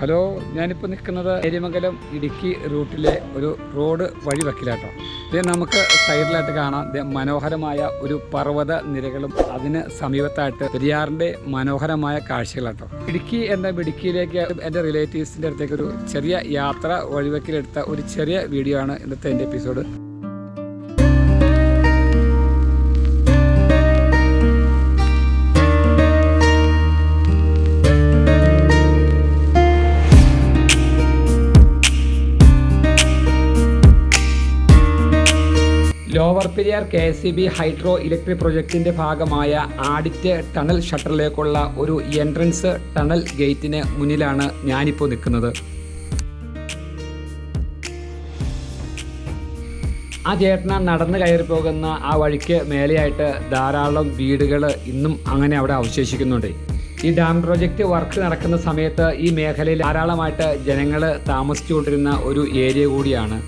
Hello ഞാനിപ്പോൾ നിൽക്കുന്നത് ഏരിമംഗലം ഇടുക്കി റൂട്ടിലെ ഒരു റോഡ് വഴി വക്കിലാട്ടോ. ഇത് നമുക്ക് സൈഡിലായിട്ട് കാണാം. മനോഹരമായ ഒരു പർവത നിരകളും അതിന് സമീപത്തായിട്ട് പെരിയാറിന്റെ മനോഹരമായ കാഴ്ചകളാട്ടോ. ഇടുക്കി എന്ന ഇടുക്കിയിലേക്ക് എന്റെ റിലേറ്റീവ്സിന്റെ അടുത്തേക്ക് ഒരു ചെറിയ യാത്ര വഴിവെക്കിലെടുത്ത ഒരു ചെറിയ വീഡിയോ ആണ് ഇന്നത്തെ എന്റെ episode lower Periyar K S C B hydro electric പ്രൊജക്ടിന്റെ ഭാഗമായ ആഡിറ്റ് ടണൽ ഷട്ടറിലേക്കുള്ള ഒരു എൻട്രൻസ് ടണൽ ഗേറ്റിന് മുന്നിലാണ് ഞാനിപ്പോൾ നിൽക്കുന്നത്. ആ ചേട്ടന നടന്ന് കയറി പോകുന്ന ആ വഴിക്ക് മേലെയായിട്ട് ധാരാളം വീടുകൾ ഇന്നും അങ്ങനെ അവിടെ അവശേഷിക്കുന്നുണ്ട്. ഈ ഡാം പ്രോജക്റ്റ് വർക്ക് നടക്കുന്ന സമയത്ത് ഈ മേഖലയിൽ ധാരാളമായിട്ട് ജനങ്ങൾ താമസിച്ചുകൊണ്ടിരുന്ന ഒരു ഏരിയ കൂടിയാണ്.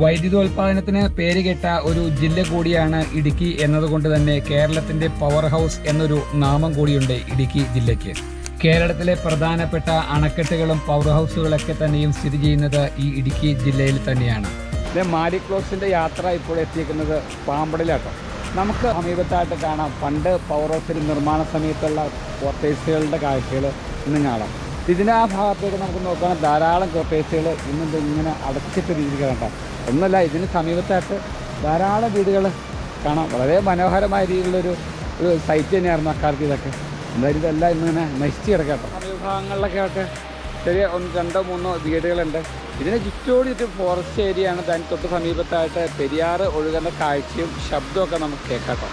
വൈദ്യുതോൽപാദനത്തിന് പേരുകെട്ട ഒരു ജില്ല കൂടിയാണ് ഇടുക്കി എന്നതുകൊണ്ട് തന്നെ കേരളത്തിന്റെ പവർ ഹൗസ് എന്നൊരു നാമം കൂടിയുണ്ട് ഇടുക്കി ജില്ലയ്ക്ക്. കേരളത്തിലെ പ്രധാനപ്പെട്ട അണക്കെട്ടുകളും പവർ ഹൗസുകളൊക്കെ തന്നെയും സ്ഥിതി ചെയ്യുന്നത് ഈ ഇടുക്കി ജില്ലയിൽ തന്നെയാണ്. മാലിക്ലോസിന്റെ യാത്ര ഇപ്പോൾ എത്തിയിരിക്കുന്നത് പാമ്പടിലാട്ടോ. നമുക്ക് സമീപത്തായിട്ട് കാണാം. പണ്ട് പവർ ഹൗസിൽ നിർമ്മാണ സമയത്തുള്ള ക്വാർട്ടേഴ്സുകളുടെ കാഴ്ചകൾ ഇന്ന് കാണാം. ഇതിന് ആ ഭാഗത്തേക്ക് നമുക്ക് നോക്കുകയാണെങ്കിൽ ധാരാളം കോട്ടേഴ്സുകൾ ഇന്നും ഇങ്ങനെ അടച്ചിട്ട കണ്ടാം ഒന്നല്ല ഇതിന് സമീപത്തായിട്ട് ധാരാളം വീടുകൾ കാണാം. വളരെ മനോഹരമായ രീതിയിലുള്ളൊരു ഒരു സൈറ്റ് തന്നെയായിരുന്നു അക്കാലത്ത് ഇതൊക്കെ. എന്തായാലും ഇതെല്ലാം ഇന്നിങ്ങനെ നശിച്ച് കിടക്കട്ടോ സമീപഭാഗങ്ങളിലൊക്കെ ആയിട്ട് ചെറിയ ഒന്ന് രണ്ടോ മൂന്നോ വീടുകളുണ്ട്. ഇതിന് ചുറ്റോടി ചുറ്റും ഫോറസ്റ്റ് ഏരിയ ആണ്. അതിന് തൊട്ട് സമീപത്തായിട്ട് പെരിയാറ് ഒഴുകുന്ന കാഴ്ചയും ശബ്ദമൊക്കെ നമുക്ക് കേൾക്കാട്ടോ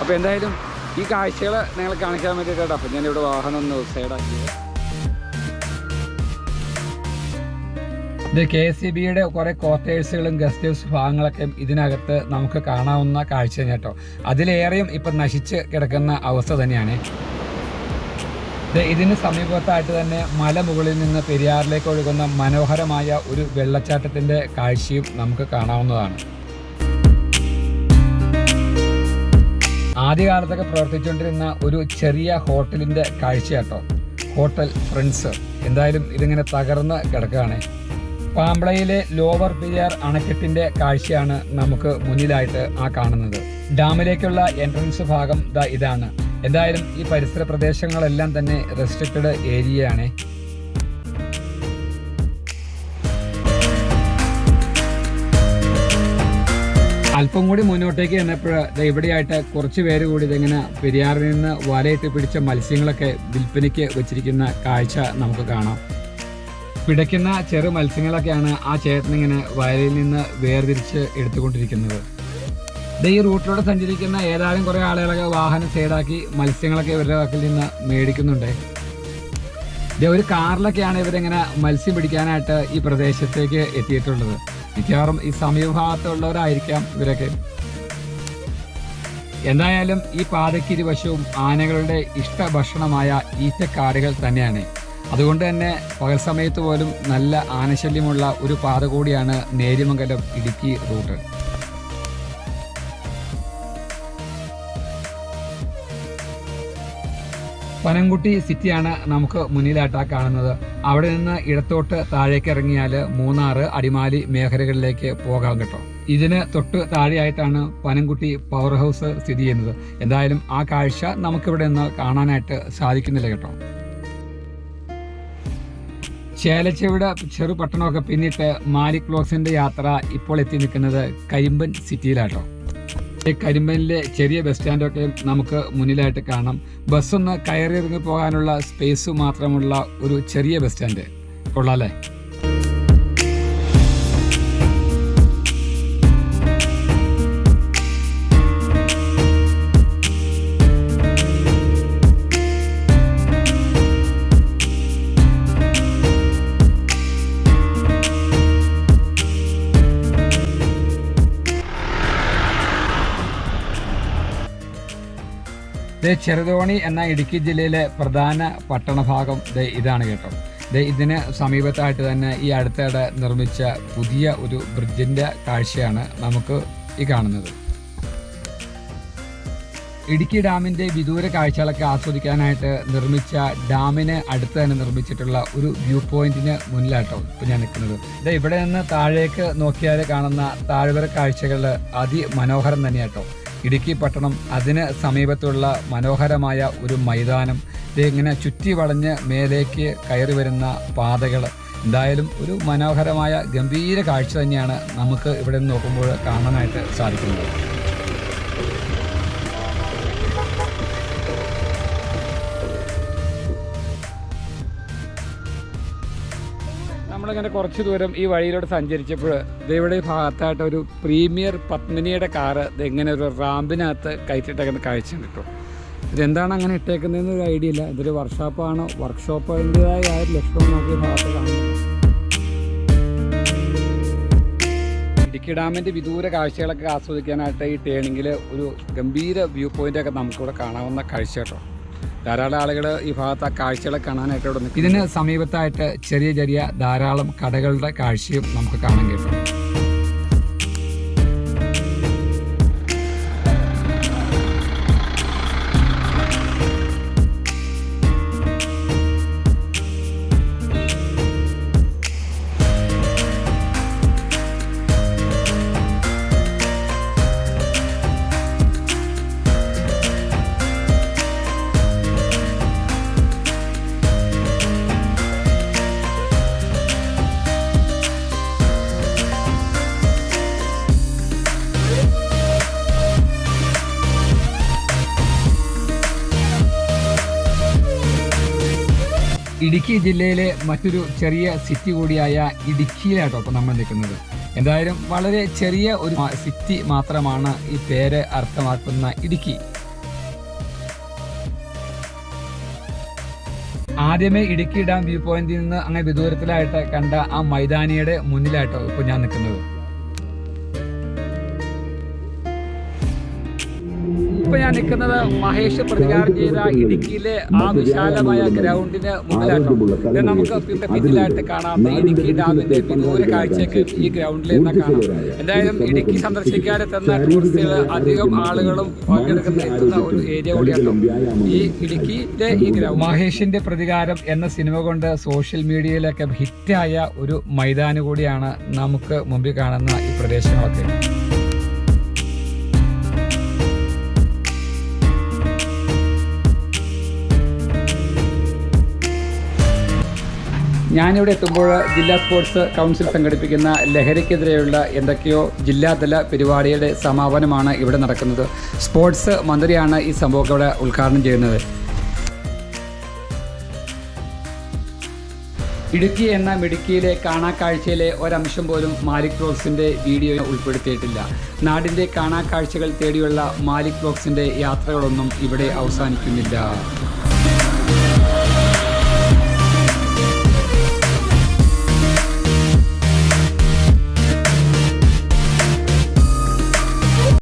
അപ്പോൾ എന്തായാലും ഈ കാഴ്ചകൾ നിങ്ങൾ കാണിക്കാൻ വേണ്ടിയിട്ടാണ്. അപ്പോൾ ഞാനിവിടെ വാഹനം ഒന്ന് സൈഡാക്കിയത്. ഇത് കെ സി ബിയുടെ കുറെ ക്വാർട്ടേഴ്സുകളും ഗസ്റ്റ് ഹൗസ് ഭാഗങ്ങളൊക്കെ ഇതിനകത്ത് നമുക്ക് കാണാവുന്ന കാഴ്ച കേട്ടോ. അതിലേറെയും ഇപ്പം നശിച്ച് കിടക്കുന്ന അവസ്ഥ തന്നെയാണ്. ഇത് ഇതിന് സമീപത്തായിട്ട് തന്നെ മലമുകളിൽ നിന്ന് പെരിയാറിലേക്ക് ഒഴുകുന്ന മനോഹരമായ ഒരു വെള്ളച്ചാട്ടത്തിന്റെ കാഴ്ചയും നമുക്ക് കാണാവുന്നതാണ്. ആദ്യകാലത്തൊക്കെ പ്രവർത്തിച്ചുകൊണ്ടിരുന്ന ഒരു ചെറിയ ഹോട്ടലിന്റെ കാഴ്ച കേട്ടോ. Hotel friends. എന്തായാലും ഇതിങ്ങനെ തകർന്ന് കിടക്കുകയാണ്. പാമ്പളയിലെ ലോവർ പെരിയാർ അണക്കെട്ടിന്റെ കാഴ്ചയാണ് നമുക്ക് മുന്നിലായിട്ട് ആ കാണുന്നത്. ഡാമിലേക്കുള്ള എൻട്രൻസ് ഭാഗം ദാ ഇതാണ്. എന്തായാലും ഈ പരിസര പ്രദേശങ്ങളെല്ലാം തന്നെ റെസ്ട്രിക്റ്റഡ് ഏരിയയാണ്. അല്പം കൂടി മുന്നോട്ടേക്ക് ചെന്നപ്പോൾ ഇവിടെയായിട്ട് കുറച്ച് പേര് കൂടി ഇതിങ്ങനെ പെരിയാറിൽ നിന്ന് വലയിട്ട് പിടിച്ച മത്സ്യങ്ങളൊക്കെ വിൽപ്പനയ്ക്ക് വെച്ചിരിക്കുന്ന കാഴ്ച നമുക്ക് കാണാം. പിടയ്ക്കുന്ന ചെറു മത്സ്യങ്ങളൊക്കെയാണ് ആ ചേട്ടനിങ്ങനെ വയലിൽ നിന്ന് വേർതിരിച്ച് എടുത്തുകൊണ്ടിരിക്കുന്നത്. ഈ റൂട്ടിലൂടെ സഞ്ചരിക്കുന്ന ഏതാനും കുറേ ആളുകളൊക്കെ വാഹനം സൈഡാക്കി മത്സ്യങ്ങളൊക്കെ ഇവരുടെ വാക്കിൽ നിന്ന് മേടിക്കുന്നുണ്ട്. ഇതേ ഒരു കാറിലൊക്കെയാണ് ഇവരിങ്ങനെ മത്സ്യം പിടിക്കാനായിട്ട് ഈ പ്രദേശത്തേക്ക് എത്തിയിട്ടുള്ളത്. മിക്കവാറും ഈ സമീപഭാഗത്തുള്ളവരായിരിക്കാം ഇവരൊക്കെ. എന്തായാലും ഈ പാതയ്ക്ക് ആനകളുടെ ഇഷ്ട ഭക്ഷണമായ ഈറ്റക്കാടുകൾ തന്നെയാണ്. അതുകൊണ്ട് തന്നെ പകൽ സമയത്ത് പോലും നല്ല ആനശല്യമുള്ള ഒരു പാത കൂടിയാണ് നേര്യമംഗലം ഇടുക്കി റൂട്ട്. പനംകുട്ടി സിറ്റിയാണ് നമുക്ക് മുന്നിലായിട്ടാ കാണുന്നത്. അവിടെ നിന്ന് ഇടത്തോട്ട് താഴേക്ക് ഇറങ്ങിയാൽ മൂന്നാറ് അടിമാലി മേഖലകളിലേക്ക് പോകാൻ കിട്ടും. ഇതിന് തൊട്ട് താഴെയായിട്ടാണ് പനംകുട്ടി പവർ ഹൗസ് സ്ഥിതി ചെയ്യുന്നത്. എന്തായാലും ആ കാഴ്ച നമുക്കിവിടെ നിന്ന് കാണാനായിട്ട് സാധിക്കുന്നില്ല കേട്ടോ. ചേലച്ചെവിട ചെറു പട്ടണമൊക്കെ പിന്നിട്ട് മാലിക് ക്ലോക്സിന്റെ യാത്ര ഇപ്പോൾ എത്തി നിൽക്കുന്നത് കരിമ്പൻ സിറ്റിയിലാട്ടോ. ഈ കരിമ്പനിലെ ചെറിയ ബസ് സ്റ്റാൻഡൊക്കെ നമുക്ക് മുന്നിലായിട്ട് കാണാം. ബസ്സൊന്ന് കയറി ഇറങ്ങി പോകാനുള്ള സ്പേസ് മാത്രമുള്ള ഒരു ചെറിയ ബസ് സ്റ്റാൻഡ്. കൊള്ളാല്ലേ ദേ ചെറുതോണി എന്ന ഇടുക്കി ജില്ലയിലെ പ്രധാന പട്ടണഭാഗം ഇതാണ് കേട്ടോ. ദേ ഇതിന് സമീപത്തായിട്ട് തന്നെ ഈ അടുത്തിടെ നിർമ്മിച്ച പുതിയ ഒരു ബ്രിഡ്ജിന്റെ കാഴ്ചയാണ് നമുക്ക് ഈ കാണുന്നത്. ഇടുക്കി ഡാമിന്റെ വിദൂര കാഴ്ചകളൊക്കെ ആസ്വദിക്കാനായിട്ട് നിർമ്മിച്ച ഡാമിന് അടുത്ത് തന്നെ നിർമ്മിച്ചിട്ടുള്ള ഒരു വ്യൂ പോയിന്റിന് മുന്നിലാട്ടോ ഇപ്പം ഞാൻ നിൽക്കുന്നത്. ഇത് ഇവിടെ നിന്ന് താഴേക്ക് നോക്കിയാൽ കാണുന്ന താഴ്വര കാഴ്ചകൾ അതിമനോഹരം തന്നെയാട്ടോ. ഇടുക്കി പട്ടണം അതിന് സമീപത്തുള്ള മനോഹരമായ ഒരു മൈതാനം. ഇങ്ങനെ ചുറ്റി വളഞ്ഞ് മേലേക്ക് കയറി വരുന്ന പാതകൾ എന്തായാലും ഒരു മനോഹരമായ ഗംഭീര കാഴ്ച തന്നെയാണ് നമുക്ക് ഇവിടെ നിന്ന് നോക്കുമ്പോൾ കാണാനായിട്ട് സാധിക്കുന്നത്. നമ്മളിങ്ങനെ കുറച്ച് ദൂരം ഈ വഴിയിലൂടെ സഞ്ചരിച്ചപ്പോൾ ഇവിടെ ഭാഗത്തായിട്ട് ഒരു പ്രീമിയർ പത്മിനിയുടെ കാറ് ഇങ്ങനെ ഒരു റാമ്പിനകത്ത് കയറ്റിട്ടേക്കുന്ന കാഴ്ച കിട്ടും ഇതെന്താണ് അങ്ങനെ ഇട്ടേക്കുന്നതെന്ന് ഒരു ഐഡിയ ഇല്ല. ഇതൊരു വർക്ക്ഷോപ്പാണോ. വർക്ക്ഷോപ്പിന്റെതായ ഒരു ലക്ഷണം നമുക്ക് ഈ ഇടുക്കി ഡാമിന്റെ വിദൂര കാഴ്ചകളൊക്കെ ആസ്വദിക്കാനായിട്ട് ഈ ടേണിങ്ങിൽ ഒരു ഗംഭീര വ്യൂ പോയിന്റൊക്കെ നമുക്കിവിടെ കാണാവുന്ന കാഴ്ച കേട്ടോ. ധാരാളം ആളുകൾ ഈ ഭാഗത്ത് ആ കാഴ്ചകളെ കാണാനായിട്ട് ഇവിടെ ഇതിന് സമീപത്തായിട്ട് ചെറിയ ചെറിയ ധാരാളം കടകളുടെ കാഴ്ചയും നമുക്ക് കാണാൻ കേട്ടോ ഇടുക്കി ജില്ലയിലെ മറ്റൊരു ചെറിയ സിറ്റി കൂടിയായ ഇടുക്കിയിലാട്ടോ ഇപ്പോൾ നമ്മൾ നിൽക്കുന്നത്. എന്തായാലും വളരെ ചെറിയ ഒരു സിറ്റി മാത്രമാണ് ഈ പേര് അർത്ഥമാക്കുന്ന ഇടുക്കി. ആദ്യമേ ഇടുക്കി ഡാം വ്യൂ പോയിന്റിൽ നിന്ന് അങ്ങനെ വിദൂരത്തിലായിട്ട് കണ്ട ആ മൈതാനിയുടെ മുന്നിലായിട്ടോ ഇപ്പോൾ ഞാൻ നിൽക്കുന്നത്. ഇപ്പൊ ഞാൻ നിൽക്കുന്നത് മഹേഷ് പ്രതികാരം ചെയ്ത ഇടുക്കിയിലെ ആ വിശാലമായ ഗ്രൗണ്ടിന് ഇത് നമുക്ക് പിന്നിലായിട്ട് കാണാം ഇടുക്കി ഡാമിന്റെ വിദൂര കാഴ്ചയ്ക്ക് ഈ ഗ്രൗണ്ടിൽ നിന്ന് കാണാം എന്തായാലും ഇടുക്കി സന്ദർശിക്കാനെത്തുന്ന ടൂറിസ്റ്റുകൾ അധികം ആളുകളും പങ്കെടുക്കുന്ന എത്തുന്ന ഒരു ഏരിയ കൂടിയാണ് ഈ ഇടുക്കിയിലെ ഈ ഗ്രൗണ്ട് മഹേഷിന്റെ പ്രതികാരം എന്ന സിനിമ കൊണ്ട് സോഷ്യൽ മീഡിയയിലൊക്കെ ഹിറ്റായ ഒരു മൈതാനം കൂടിയാണ് നമുക്ക് മുമ്പിൽ കാണുന്ന ഈ പ്രദേശങ്ങളൊക്കെ ഞാനിവിടെ എത്തുമ്പോൾ ജില്ലാ സ്പോർട്സ് കൗൺസിൽ സംഘടിപ്പിക്കുന്ന ലഹരിക്കെതിരെയുള്ള എന്തൊക്കെയോ ജില്ലാതല പരിപാടിയുടെ സമാപനമാണ് ഇവിടെ നടക്കുന്നത്. സ്പോർട്സ് മന്ത്രിയാണ് ഈ സംഭവം ഇവിടെ ഉദ്ഘാടനം ചെയ്യുന്നത്. ഇടുക്കി എന്ന മിടുക്കിയിലെ കാണാക്കാഴ്ചയിലെ ഒരംശം പോലും മാലിക് ബ്ലോക്സിന്റെ വീഡിയോ ഉൾപ്പെടുത്തിയിട്ടില്ല. നാടിന്റെ കാണാക്കാഴ്ചകൾ തേടിയുള്ള മാലിക് ബ്ലോക്സിന്റെ യാത്രകളൊന്നും ഇവിടെ അവസാനിക്കുന്നില്ല.